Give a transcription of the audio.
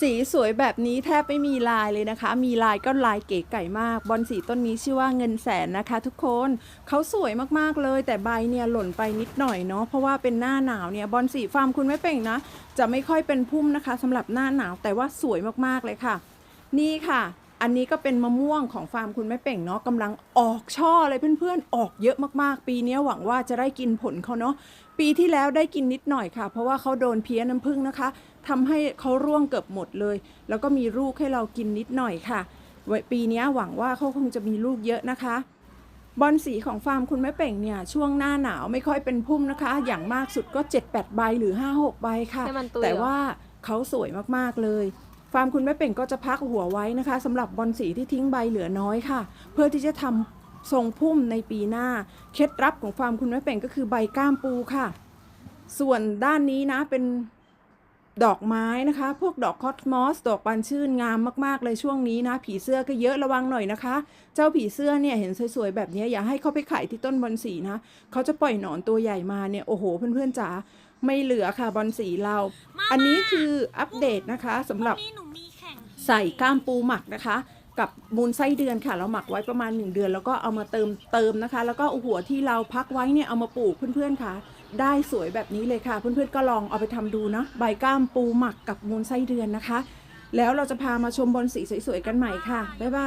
สีสวยแบบนี้แทบไม่มีลายเลยนะคะ มีลายก็ลายเก๋ไก่มาก บอลสีต้นนี้ชื่อว่าเงินแสนนะคะ ทุกคนเขาสวยมากๆเลย แต่ใบเนี่ยหล่นไปนิดหน่อยเนาะเพราะว่าเป็นหน้าหนาวเนี่ยบอลสีฟาร์มคุณไม่เป่งนะ จะไม่ค่อยเป็นพุ่มนะคะสำหรับหน้าหนาวแต่ว่าสวยมากๆเลยค่ะ นี่ค่ะ อันนี้ก็เป็นมะม่วงของฟาร์มคุณแม่เป่งเนาะกำลังออกช่อเลยเพื่อนๆออกเยอะมากๆ ปีนี้หวังว่าจะได้กินผลเขาเนาะปีที่แล้วได้กินนิดหน่อยค่ะ เพราะว่าเขาโดนเพี้ยน้ำผึ้งนะคะ ทำให้เขาร่วงเกือบหมดเลย แล้วก็มีลูกให้เรากินนิดหน่อยค่ะไว้ปีนี้หวังว่าเขาคงจะมีลูกเยอะนะคะบอลสีของฟาร์มคุณแม่เป่งเนี่ยช่วงหน้าหนาวไม่ค่อยเป็นพุ่มนะคะ อย่างมากสุดก็ 7-8 ใบหรือ 5-6 ใบค่ะให้มันตุยแต่เหรอว่าเขาสวยมากๆเลย ฟาร์มคุณแม่เป่งก็จะพักหัวไว้นะคะสำหรับบอลสีที่ทิ้งใบเหลือน้อยค่ะ เพื่อที่จะทำทรงพุ่มในปีหน้า เคล็ดลับของฟาร์มคุณแม่เป่งก็คือใบก้ามปูค่ะ ส่วนด้านนี้นะเป็น ดอกไม้นะคะ พวกดอกคอสมอส ดอกบานชื่นงามมากๆเลยช่วงนี้นะ ผีเสื้อก็เยอะระวังหน่อยนะคะ เจ้าผีเสื้อเนี่ยเห็นสวยๆแบบนี้อย่าให้เขาไปไข่ที่ต้นบอนสีนะ เขาจะปล่อยหนอนตัวใหญ่มาเนี่ย โอ้โห เพื่อนๆจ๋าไม่เหลือค่ะบอนสีเรา อันนี้คืออัปเดตนะคะสำหรับนี่หนูมีแข่งใส่ก้ามปูหมักนะคะกับมูลไส้เดือนค่ะ เราหมักไว้ประมาณ 1 เดือน แล้วก็เอามาเติมเติมนะคะ แล้วก็เอาหัวที่เราพักไว้เนี่ยเอามาปลูกเพื่อนๆค่ะ ได้สวยแบบนี้เลยค่ะ เพื่อนๆก็ลองเอาไปทำดูเนาะใบก้ามปูหมักกับมูลไส้เดือนนะคะ แล้วเราจะพามาชมบอลสีสวยๆกันใหม่ค่ะ บ๊ายบาย